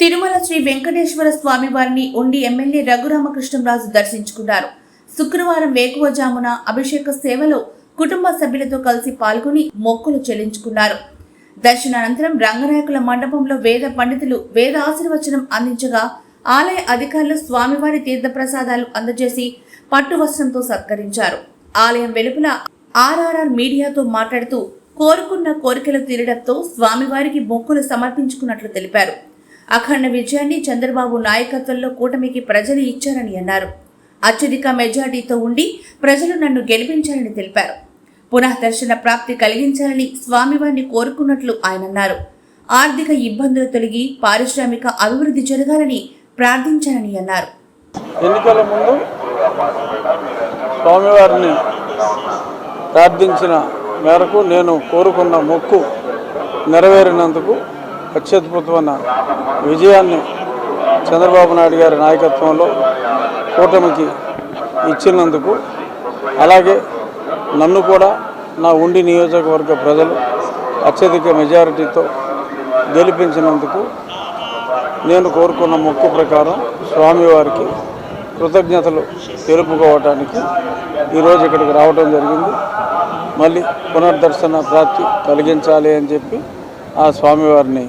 తిరుమల శ్రీ వెంకటేశ్వర స్వామి వారిని ఉండి ఎమ్మెల్యే రఘురామకృష్ణంరాజు దర్శించుకున్నారు. శుక్రవారం వేకువజామున అభిషేక సేవలో కుటుంబ సభ్యులతో కలిసి పాల్గొని మొక్కులు చెల్లించుకున్నారు. దర్శనానంతరం రంగనాయకుల మండపంలో వేద పండితులు వేద ఆశీర్వచనం అందించగా ఆలయ అధికారులు స్వామివారి తీర్థప్రసాదాలు అందజేసి పట్టు వస్త్రంతో సత్కరించారు. ఆలయం వెలుపల ఆర్ఆర్ఆర్ మీడియాతో మాట్లాడుతూ కోరుకున్న కోరికలు తీరడంతో స్వామివారికి మొక్కులు సమర్పించుకున్నట్లు తెలిపారు. అఖండ విజయాన్ని చంద్రబాబు నాయకత్వంలో కూటమికి ప్రజలు ఇచ్చారని అన్నారు. అత్యధిక మెజార్టీతో ఉండి ప్రజలు నన్ను గెలిపించారని తెలిపారు. పునః దర్శన ప్రాప్తి కలిగించాలని స్వామివారిని కోరుకున్నట్లు ఆయన అన్నారు. ఆర్థిక ఇబ్బందులు తొలగి పారిశ్రామిక అభివృద్ధి జరగాలని ప్రార్థించారని అన్నారు. ఎన్నికల ముందు స్వామివారిని ప్రార్థించిన మేరకు నేను కోరుకున్న మొక్కు నెరవేరినందుకు అత్యద్భుతమైన విజయాన్ని చంద్రబాబు నాయుడు గారి నాయకత్వంలో కూటమికి ఇచ్చినందుకు అలాగే నన్ను కూడా నా ఉండి నియోజకవర్గ ప్రజలు అత్యధిక మెజారిటీతో గెలిపించినందుకు నేను కోరుకున్న మొక్కు ప్రకారం స్వామివారికి కృతజ్ఞతలు తెలుపుకోవటానికి ఈరోజు ఇక్కడికి రావడం జరిగింది. మళ్ళీ పునర్దర్శన ప్రాప్తి కలిగించాలి అని చెప్పి ఆ స్వామివారిని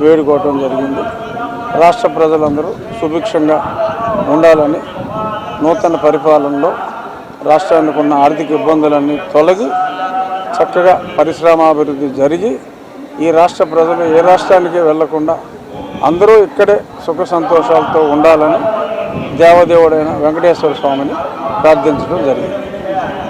వేడుకోవటం జరిగింది. రాష్ట్ర ప్రజలందరూ సుభిక్షంగా ఉండాలని నూతన పరిపాలనలో రాష్ట్రానికి ఉన్న ఆర్థిక ఇబ్బందులన్నీ తొలగి చక్కగా పరిశ్రమాభివృద్ధి జరిగి ఈ రాష్ట్ర ప్రజలు ఏ రాష్ట్రానికి వెళ్ళకుండా అందరూ ఇక్కడే సుఖ సంతోషాలతో ఉండాలని దేవదేవుడైన వెంకటేశ్వర స్వామిని ప్రార్థించడం జరిగింది.